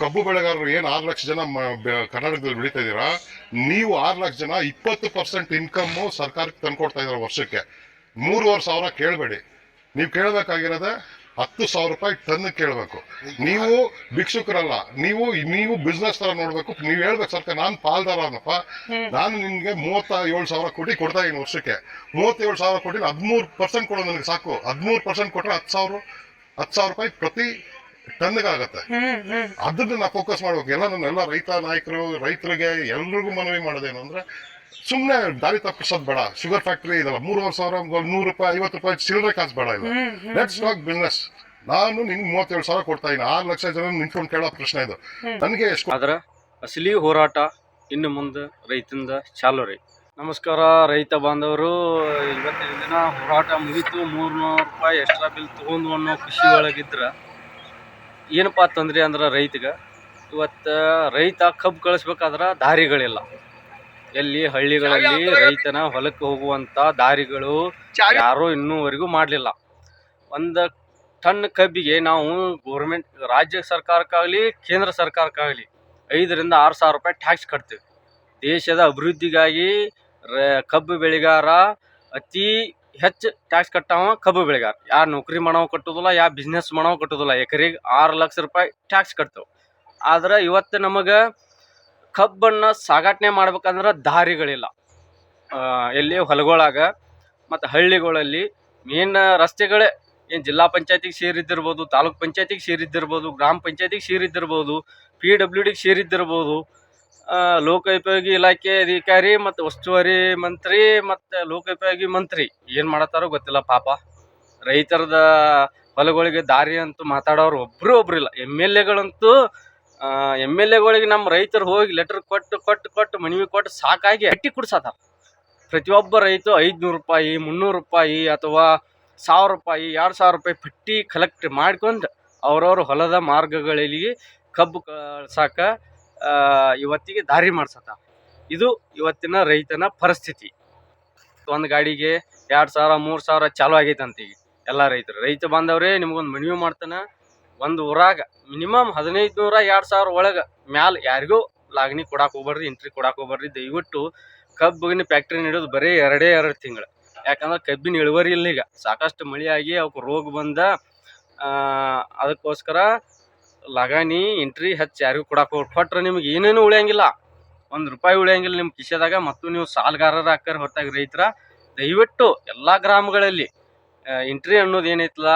ಕಬ್ಬು ಬೆಳೆಗಾರರು ಏನ್ ಆರು ಲಕ್ಷ ಜನ ಕರ್ನಾಟಕದಲ್ಲಿ ಬೆಳೀತಾ ಇದ್ದೀರಾ ನೀವು ಆರು ಲಕ್ಷ ಜನ ಇಪ್ಪತ್ತು ಪರ್ಸೆಂಟ್ ಇನ್ಕಮ್ ಸರ್ಕಾರಕ್ಕೆ ತಂದ್ಕೊಡ್ತಾ ಇದಾರೆ ವರ್ಷಕ್ಕೆ. ಮೂರುವರೆ ಸಾವಿರ ಕೇಳಬೇಡಿ. ನೀವು ಕೇಳಬೇಕಾಗಿರೋದ ಹತ್ತು ಸಾವಿರ ರೂಪಾಯಿ ಟನ್ ಕೇಳಬೇಕು. ನೀವು ಭಿಕ್ಷುಕರಲ್ಲ ನೀವು ನೀವು ಬಿಸ್ನೆಸ್ ತರ ನೋಡ್ಬೇಕು. ನೀವು ಹೇಳ್ಬೇಕು ಸರ್ಕಾರ ನಾನು ಪಾಲ್ದಾರನಪ್ಪ ನಾನು ನಿಮ್ಗೆ ಮೂವತ್ತ ಏಳು ಸಾವಿರ ಕೋಟಿ ಕೊಡ್ತಾ ಇದ್ದೀನಿ ವರ್ಷಕ್ಕೆ. ಮೂವತ್ತೇಳು ಸಾವಿರ ಕೋಟಿ ಹದಿಮೂರು ಪರ್ಸೆಂಟ್ ಕೊಡೋದು ನನಗೆ ಸಾಕು. ಹದಿಮೂರು ಪರ್ಸೆಂಟ್ ಕೊಟ್ಟರೆ ಹತ್ತು ಸಾವಿರ ಹತ್ತು ಸಾವಿರ ರೂಪಾಯಿ ಪ್ರತಿ ಹ್ಮ್ ಅದನ್ನ ನಾ ಫೋಕಸ್ ಮಾಡ್ಬೇಕು. ಎಲ್ಲ ನನ್ನೆಲ್ಲ ರೈತ ನಾಯಕರು ರೈತರಿಗೆ ಎಲ್ರಿಗೂ ಮನವಿ ಮಾಡೋದೇನು ಅಂದ್ರೆ ಸುಮ್ನೆ ದಾರಿ ತಪ್ಪಿಸೋದ್ ಬೇಡ. ಶುಗರ್ ಫ್ಯಾಕ್ಟರಿ ಇದಲ್ಲ ಮೂರುವರೆ ಸಾವಿರ ನೂರು ರೂಪಾಯಿ ಐವತ್ತು ರೂಪಾಯಿ ಚಿಲ್ಲರೆ ಕಾಸ್ ಬೇಡ ಇಲ್ಲ. ಲೆಟ್ಸ್ ಟಾಕ್ ಬಿಸ್ನೆಸ್ ನಾನು ನಿನ್ಗೆ ಮೂವತ್ತೇಳು ಸಾವಿರ ಕೊಡ್ತಾ ಇದ್ದೀನಿ. ಆರು ಲಕ್ಷ ಜನ ನಿಂತ್ಕೊಂಡು ಕೇಳೋ ಪ್ರಶ್ನೆ ಇದು. ನನಗೆ ಎಷ್ಟು ಆದ್ರೆ ಅಸಲಿ ಹೋರಾಟ ಇನ್ನು ಮುಂದೆ ರೈತಂದ ಚಾಲು ರೀ. ನಮಸ್ಕಾರ ರೈತ ಬಾಂಧವರು. ಇವತ್ತಿನ ದಿನ ಹೋರಾಟ ಮುಗಿತು. ಮೂರ್ನೂರು ರೂಪಾಯಿ ಎಕ್ಸ್ಟ್ರಾ ಬಿಲ್ ತೊಗೊಂಡು ಅನ್ನೋ ಖುಷಿ ಒಳಗಿದ್ರ ಏನಪ್ಪ ತೊಂದರೆ ಅಂದ್ರೆ ರೈತಗೆ? ಇವತ್ತು ರೈತ ಕಬ್ಬು ಕಳಿಸ್ಬೇಕಾದ್ರೆ ದಾರಿಗಳಿಲ್ಲ. ಎಲ್ಲಿ ಹಳ್ಳಿಗಳಲ್ಲಿ ರೈತನ ಹೊಲಕ್ಕೆ ಹೋಗುವಂಥ ದಾರಿಗಳು ಯಾರೂ ಇನ್ನೂವರೆಗೂ ಮಾಡಲಿಲ್ಲ. ಒಂದು ಟನ್ ಕಬ್ಬಿಗೆ ನಾವು ಗೌರ್ಮೆಂಟ್ ರಾಜ್ಯ ಸರ್ಕಾರಕ್ಕಾಗಲಿ ಕೇಂದ್ರ ಸರ್ಕಾರಕ್ಕಾಗಲಿ ಐದರಿಂದ ಆರು ಸಾವಿರ ರೂಪಾಯಿ ಟ್ಯಾಕ್ಸ್ ಕಟ್ತೀವಿ. ದೇಶದ ಅಭಿವೃದ್ಧಿಗಾಗಿ ರ ಕಬ್ಬು ಬೆಳೆಗಾರ ಅತಿ ಹೆಚ್ಚು ಟ್ಯಾಕ್ಸ್ ಕಟ್ಟಾವ ಕಬ್ಬು ಬೆಳೆಗಾರ. ಯಾರು ನೌಕರಿ ಮಾಡೋ ಕಟ್ಟೋದಿಲ್ಲ ಯಾ ಬಿಸ್ನೆಸ್ ಮಾಡೋವು ಕಟ್ಟೋದಿಲ್ಲ. ಎಕರೆಗೆ ಆರು ಲಕ್ಷ ರೂಪಾಯಿ ಟ್ಯಾಕ್ಸ್ ಕಟ್ತೇವೆ. ಆದ್ರೆ ಇವತ್ತು ನಮಗೆ ಕಬ್ಬನ್ನು ಸಾಗಾಟನೆ ಮಾಡ್ಬೇಕಂದ್ರೆ ದಾರಿಗಳಿಲ್ಲ. ಎಲ್ಲಿ ಹೊಲಗೊಳಗ ಮತ್ತು ಹಳ್ಳಿಗಳಲ್ಲಿ ಮೇನ್ ರಸ್ತೆಗಳೇ. ಏನು ಜಿಲ್ಲಾ ಪಂಚಾಯತಿಗೆ ಸೇರಿದ್ದಿರ್ಬೋದು, ತಾಲೂಕ್ ಪಂಚಾಯತಿಗೆ ಸೇರಿದ್ದಿರ್ಬೋದು, ಗ್ರಾಮ ಪಂಚಾಯತಿಗೆ ಸೇರಿದ್ದಿರ್ಬೋದು ಪಿ ಡಬ್ಲ್ಯೂ ಡಿಗೆ ಸೇರಿದ್ದಿರ್ಬೋದು ಲೋಕೋಪಯೋಗಿ ಇಲಾಖೆ ಅಧಿಕಾರಿ ಮತ್ತು ಉಸ್ತುವಾರಿ ಮಂತ್ರಿ ಮತ್ತು ಲೋಕೋಪಯೋಗಿ ಮಂತ್ರಿ ಏನು ಮಾಡತ್ತಾರೋ ಗೊತ್ತಿಲ್ಲ ಪಾಪ. ರೈತರದ ಹೊಲಗಳಿಗೆ ದಾರಿ ಅಂತೂ ಮಾತಾಡೋರು ಒಬ್ಬರು ಒಬ್ರು ಇಲ್ಲ. ಎಂ ಎಲ್ ಎಗಳಂತೂ ಎಂ ಎಲ್ ಎಗಳಿಗೆ ನಮ್ಮ ರೈತರು ಹೋಗಿ ಲೆಟರ್ ಕೊಟ್ಟು ಕೊಟ್ಟು ಕೊಟ್ಟು ಮನವಿ ಕೊಟ್ಟು ಸಾಕಾಗಿ ಅಟ್ಟಿ ಕುಡ್ಸತ್ತಾರ ಪ್ರತಿಯೊಬ್ಬ ರೈತ ಐದುನೂರು ರೂಪಾಯಿ, ಮುನ್ನೂರು ರೂಪಾಯಿ ಅಥವಾ ಸಾವಿರ ರೂಪಾಯಿ, ಎರಡು ಸಾವಿರ ರೂಪಾಯಿ ಪಟ್ಟಿ ಕಲೆಕ್ಟ್ ಮಾಡ್ಕೊಂಡು ಅವ್ರವ್ರ ಹೊಲದ ಮಾರ್ಗಗಳಲ್ಲಿ ಕಬ್ಬು ಕಳ್ಸಾಕ ಇವತ್ತಿಗೆ ದಾರಿ ಮಾಡ್ಸತ್ತ ಇದು ಇವತ್ತಿನ ರೈತನ ಪರಿಸ್ಥಿತಿ. ಒಂದು ಗಾಡಿಗೆ ಎರಡು ಸಾವಿರ, ಮೂರು ಸಾವಿರ ಚಾಲು ಆಗೈತಂತ ಈಗ ಎಲ್ಲ ರೈತರು. ರೈತ ಬಾಂಧವ್ರೆ, ನಿಮ್ಗೊಂದು ಮನವಿ ಮಾಡ್ತಾನೆ. ಒಂದು ಊರಾಗ ಮಿನಿಮಮ್ ಹದಿನೈದು ನೂರ ಎರಡು ಸಾವಿರ ಒಳಗೆ ಮ್ಯಾಲ ಯಾರಿಗೂ ಲಾಗಣಿ ಕೊಡಕ್ಕೆ ಹೋಗ್ಬಾರ್ರಿ ಎಂಟ್ರಿ ಕೊಡಕ್ಕೆ ಹೋಗ್ಬಾರ್ದು. ದಯವಿಟ್ಟು ಕಬ್ಬಿನ ಫ್ಯಾಕ್ಟ್ರಿ ನೀಡೋದು ಬರೀ ಎರಡೇ ಎರಡು ತಿಂಗಳು. ಯಾಕಂದ್ರೆ ಕಬ್ಬಿನ ಇಳುವರಿ ಇಲ್ಲ ಈಗ ಸಾಕಷ್ಟು ಮಳೆ ಆಗಿ ಅವಕ್ಕೆ ರೋಗ ಬಂದ ಅದಕ್ಕೋಸ್ಕರ ಲಗಾನಿ ಎಂಟ್ರಿ ಹಚ್ಚಿ ಯಾರಿಗೂ ಕೊಡಕ್ಕೆ ಕೊಟ್ರೆ ನಿಮ್ಗೆ ಏನೇನು ಉಳಿಯಂಗಿಲ್ಲ. ಒಂದು ರೂಪಾಯಿ ಉಳಿಯಂಗಿಲ್ಲ ನಿಮ್ಮ ಕಿಶೆದಾಗ, ಮತ್ತು ನೀವು ಸಾಲಗಾರರ ಹಾಕರ್ ಹೊರತಾಗಿ ರೈತರ, ದಯವಿಟ್ಟು ಎಲ್ಲ ಗ್ರಾಮಗಳಲ್ಲಿ ಎಂಟ್ರಿ ಅನ್ನೋದು ಏನೈತಲ್ಲ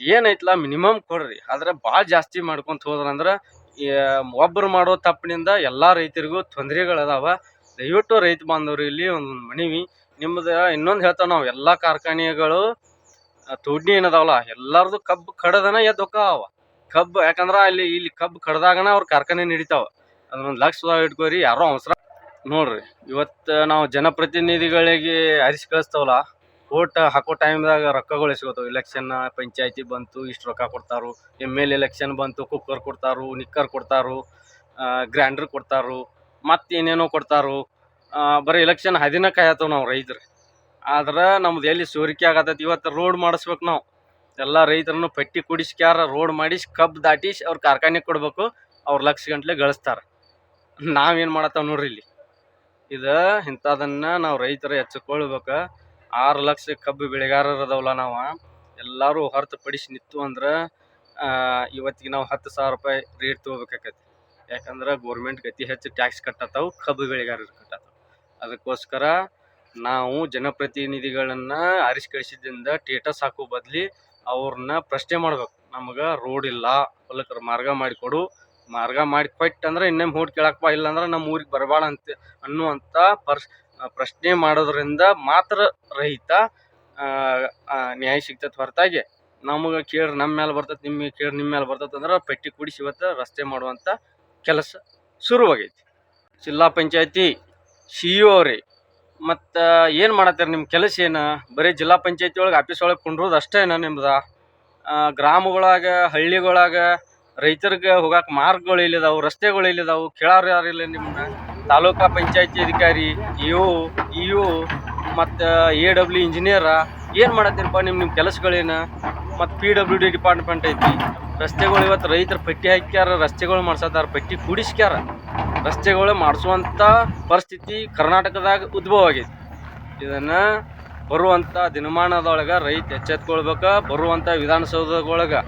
ಏನೈತಲ್ಲ ಮಿನಿಮಮ್ ಕೊಡ್ರಿ. ಆದ್ರೆ ಭಾಳ ಜಾಸ್ತಿ ಮಾಡ್ಕೊಂತ ಹೋದ್ರಂದ್ರೆ ಒಬ್ಬರು ಮಾಡೋ ತಪ್ಪಿನಿಂದ ಎಲ್ಲ ರೈತರಿಗೂ ತೊಂದರೆಗಳದಾವ. ದಯವಿಟ್ಟು ರೈತ ಬಾಂಧವರು ಇಲ್ಲಿ ಒಂದು ಮನವಿ. ನಿಮ್ಮದು ಇನ್ನೊಂದು ಹೇಳ್ತಾವೆ ನಾವು, ಎಲ್ಲ ಕಾರ್ಖಾನೆಗಳು ತೋಡ್ನಿ ಏನದಾವಲ್ಲ, ಎಲ್ಲರದು ಕಬ್ಬು ಕಡದನ ಎದ್ದೊಕ್ಕ ಹೊಕ್ಕಾವ. ಕಬ್ಬು, ಯಾಕಂದ್ರೆ ಅಲ್ಲಿ, ಇಲ್ಲಿ ಕಬ್ಬು ಕಡ್ದಾಗನ ಅವ್ರ ಕಾರ್ಖಾನೆ ನಡೀತಾವ. ಅದನ್ನೊಂದು ಲಕ್ಷ ಇಟ್ಕೋರಿ, ಯಾರೋ ಅವಸರ. ನೋಡ್ರಿ, ಇವತ್ತು ನಾವು ಜನಪ್ರತಿನಿಧಿಗಳಿಗೆ ಅರಿಸಿ ಕಳಿಸ್ತಾವಲ್ಲ ಓಟ್ ಹಾಕೋ ಟೈಮ್ದಾಗ ರೊಕ್ಕಗಳು ಸಿಗೋತಾವ ಇಲೆಕ್ಷನ್ ಪಂಚಾಯತಿ ಬಂತು, ಇಷ್ಟು ರೊಕ್ಕ ಕೊಡ್ತಾರು. ಎಂ ಎಲ್ ಎಲೆಕ್ಷನ್ ಬಂತು, ಕುಕ್ಕರ್ ಕೊಡ್ತಾರು, ನಿಕ್ಕರ್ ಕೊಡ್ತಾರು ಗ್ರ್ಯಾಂಡರ್ ಕೊಡ್ತಾರು, ಮತ್ತು ಏನೇನೋ ಕೊಡ್ತಾರು. ಬರೀ ಎಲೆಕ್ಷನ್ ಹದಿನ ಕಾಯತ್ತವ ನಾವು ರೈತರು. ಆದ್ರೆ ನಮ್ದು ಎಲ್ಲಿ ಸೋರಿಕೆ ಆಗತ್ತೈತಿ, ಇವತ್ತು ರೋಡ್ ಮಾಡಿಸ್ಬೇಕು ನಾವು. ಎಲ್ಲ ರೈತರನ್ನು ಪಟ್ಟಿ ಕುಡಿಸ್ಕ್ಯಾರ, ರೋಡ್ ಮಾಡಿ ಕಬ್ಬು ದಾಟಿಸಿ ಅವ್ರ ಕಾರ್ಖಾನೆ ಕೊಡ್ಬೇಕು, ಅವ್ರು ಲಕ್ಷ ಗಂಟ್ಲೆ ಗಳಿಸ್ತಾರೆ. ನಾವೇನು ಮಾಡತ್ತಾವ ನೋಡ್ರಿ ಇಲ್ಲಿ. ಇದು ಇಂಥದನ್ನು ನಾವು ರೈತರು ಎಚ್ಚೆಕೊಳ್ಬೇಕು ಆರು ಲಕ್ಷ ಕಬ್ಬು ಬೆಳೆಗಾರರು ಅದಾವಲ್ಲ ನಾವು. ಎಲ್ಲರೂ ಹೊರತುಪಡಿಸಿ ನಿಂತು ಅಂದ್ರೆ ಇವತ್ತಿಗೆ ನಾವು ಹತ್ತು ಸಾವಿರ ರೂಪಾಯಿ ರೇಟ್ ತೊಗೋಬೇಕಾಕತಿ ಯಾಕಂದ್ರೆ ಗೋರ್ಮೆಂಟ್ ಅತಿ ಹೆಚ್ಚು ಟ್ಯಾಕ್ಸ್ ಕಟ್ಟತ್ತಾವು, ಕಬ್ಬು ಬೆಳೆಗಾರರು ಕಟ್ಟತ್ತವು. ಅದಕ್ಕೋಸ್ಕರ ನಾವು ಜನಪ್ರತಿನಿಧಿಗಳನ್ನ ಆರಿಸಿ ಕಳಿಸಿದ್ರಿಂದ ಟೇಟಸ್ ಹಾಕೋ ಬದ್ಲಿ ಅವ್ರನ್ನ ಪ್ರಶ್ನೆ ಮಾಡ್ಬೇಕು. ನಮ್ಗೆ ರೋಡ್ ಇಲ್ಲ ಹೊಲಕ್ಕೆ ಮಾರ್ಗ ಮಾಡಿಕೊಡು. ಮಾರ್ಗ ಮಾಡಿ ಕೊಟ್ಟಂದ್ರೆ ಇನ್ನೇನು ಹೋಗಿ ಕೇಳಕ್ಕಪ್ಪ ಇಲ್ಲಾಂದ್ರೆ ನಮ್ಮ ಊರಿಗೆ ಬರಬೇಡ ಅಂತ ಅನ್ನುವಂಥ ಪರ್ಸ್ ಪ್ರಶ್ನೆ ಮಾಡೋದ್ರಿಂದ ಮಾತ್ರ ಆ, ನ್ಯಾಯ ಸಿಗ್ತೈತೆ ಹೊರತಾಗಿ. ನಮಗೆ ಕೇಳಿ ನಮ್ಮ ಮೇಲೆ ಬರ್ತೈತೆ ನಿಮಗೆ ಕೇಳಿ ನಿಮ್ಮ ಮೇಲೆ ಬರ್ತೈತೆ ಅಂದ್ರೆ ಪೆಟ್ಟಿ ಕೂಡಿಸಿ ಇವತ್ತು ರಸ್ತೆ ಮಾಡುವಂಥ ಕೆಲಸ ಶುರುವಾಗೈತಿ. ಜಿಲ್ಲಾ ಪಂಚಾಯತಿ ಸಿ ಇ ಮತ್ತು ಏನು ಮಾಡತ್ತೀರಿ ನಿಮ್ಮ ಕೆಲಸ ಏನು? ಬರೀ ಜಿಲ್ಲಾ ಪಂಚಾಯತಿ ಒಳಗೆ ಆಫೀಸ್ ಒಳಗೆ ಕುಂಡ್ರೋದು ಅಷ್ಟೇನ ನಿಮ್ದು? ಗ್ರಾಮಗಳಾಗ, ಹಳ್ಳಿಗಳಾಗ, ರೈತರಿಗೆ ಹೋಗಕ್ಕೆ ಮಾರ್ಗಗಳು ಇಲ್ಲಿದಾವು ರಸ್ತೆಗಳು ಇಲ್ಲಿದಾವು ಕೇಳಾರು ಯಾರು ಇಲ್ಲ ನಿಮ್ಮನ್ನ ತಾಲೂಕಾ ಪಂಚಾಯತಿ ಅಧಿಕಾರಿ, ಇ ಒ, ಇ ಮತ್ತು ಎ ಡಬ್ಲ್ಯೂ ಇಂಜಿನಿಯರ, ಏನು ಮಾಡತ್ತೀರಪ್ಪ ನಿಮ್ಮ ನಿಮ್ಮ ಕೆಲಸಗಳೇನು ಮತ್ತು ಪಿ ಡಬ್ಲ್ಯೂ ಡಿ ಡಿಪಾರ್ಟ್ಮೆಂಟ್ ಐತಿ. ರಸ್ತೆಗಳು ಇವತ್ತು ರೈತರ ಪಟ್ಟಿ ಹಾಕ್ಯಾರ, ರಸ್ತೆಗಳು ಮಾಡ್ಸತ್ತಾರ ಪಟ್ಟಿ ಕೂಡಿಸ್ಕ್ಯಾರ. ರಸ್ತೆಗಳು ಮಾಡಿಸುವಂಥ ಪರಿಸ್ಥಿತಿ ಕರ್ನಾಟಕದಾಗ ಉದ್ಭವ ಆಗೈತಿ. ಇದನ್ನು ಬರುವಂಥ ದಿನಮಾನದೊಳಗೆ ರೈತ ಎಚ್ಚೆತ್ಕೊಳ್ಬೇಕು ಬರುವಂಥ ವಿಧಾನಸೌಧದೊಳಗೆ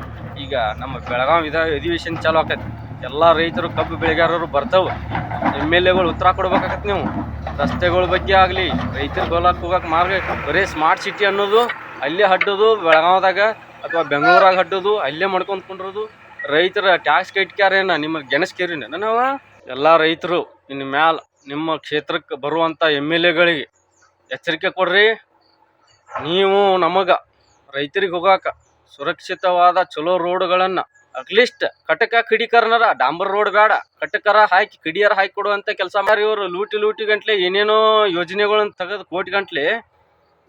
ಈಗ ನಮ್ಮ ಬೆಳಗಾವಿ ವಿಧಾ, ಅಧಿವೇಶನ ಚಾಲು ಆಕೈತಿ. ಎಲ್ಲ ರೈತರು, ಕಬ್ಬು ಬೆಳೆಗಾರರು ಬರ್ತಾವೆ. ಎಂ ಎಲ್ ಎಗಳು ಉತ್ತರ ಕೊಡ್ಬೇಕಾಗತ್ತೆ ನೀವು. ರಸ್ತೆಗಳ ಬಗ್ಗೆ ಆಗಲಿ, ರೈತರ ಹೊಲಕ್ಕೆ ಹೋಗಕ್ಕೆ ಮಾರ್ಗ ಬರೀ ಸ್ಮಾರ್ಟ್ ಸಿಟಿ ಅನ್ನೋದು ಅಲ್ಲೇ ಹಡ್ಡೋದು ಬೆಳಗಾವ್ದಾಗ ಅಥವಾ ಬೆಂಗಳೂರಾಗ ಹಡ್ಡೋದು, ಅಲ್ಲೇ ಮಾಡ್ಕೊಂತ ಕುಂಡ್ರೋದು ರೈತರ ಟ್ಯಾಕ್ಸ್ ಕಟ್ಕ್ಯಾರೇನ, ನಿಮ್ಮ ಗೆಣಸ್ಕೇರಿನ ನಾವ ಎಲ್ಲ ರೈತರು ಇನ್ನು ಮ್ಯಾಲ ನಿಮ್ಮ ಕ್ಷೇತ್ರಕ್ಕೆ ಬರುವಂಥ ಎಂ ಎಲ್ ಎಗಳಿಗೆ ಎಚ್ಚರಿಕೆ ಕೊಡ್ರಿ. ನೀವು ನಮಗೆ ರೈತರಿಗೆ ಹೋಗಾಕ ಸುರಕ್ಷಿತವಾದ ಚಲೋ ರೋಡ್ಗಳನ್ನು ಅಟ್ಲೀಸ್ಟ್ ಕಟಕ ಕಿಡಿಕರ್ನರ, ಡಾಂಬರ್ ರೋಡ್ ಬೇಡ ಕಟಕರ ಹಾಕಿ ಕಿಡಿಯರ ಹಾಕಿ ಕೊಡುವಂಥ ಕೆಲಸ ಮಾಡಿ ಇವರು ಲೂಟಿ ಲೂಟಿ ಗಂಟ್ಲೆ ಏನೇನೋ ಯೋಜನೆಗಳನ್ನ ತೆಗೆದು ಕೋಟಿ ಗಂಟ್ಲೆ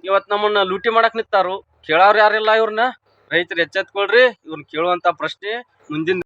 ಇವತ್ತು ನಮ್ಮನ್ನ ಲೂಟಿ ಮಾಡಕ್ ನಿಂತಾರು. ಕೇಳೋರು ಯಾರಿಲ್ಲ ಇವ್ರನ್ನ. ರೈತರು ಎಚ್ಚೆತ್ಕೊಳ್ರಿ ಇವ್ರನ್ನ ಕೇಳುವಂಥ ಪ್ರಶ್ನೆ ಮುಂದಿನ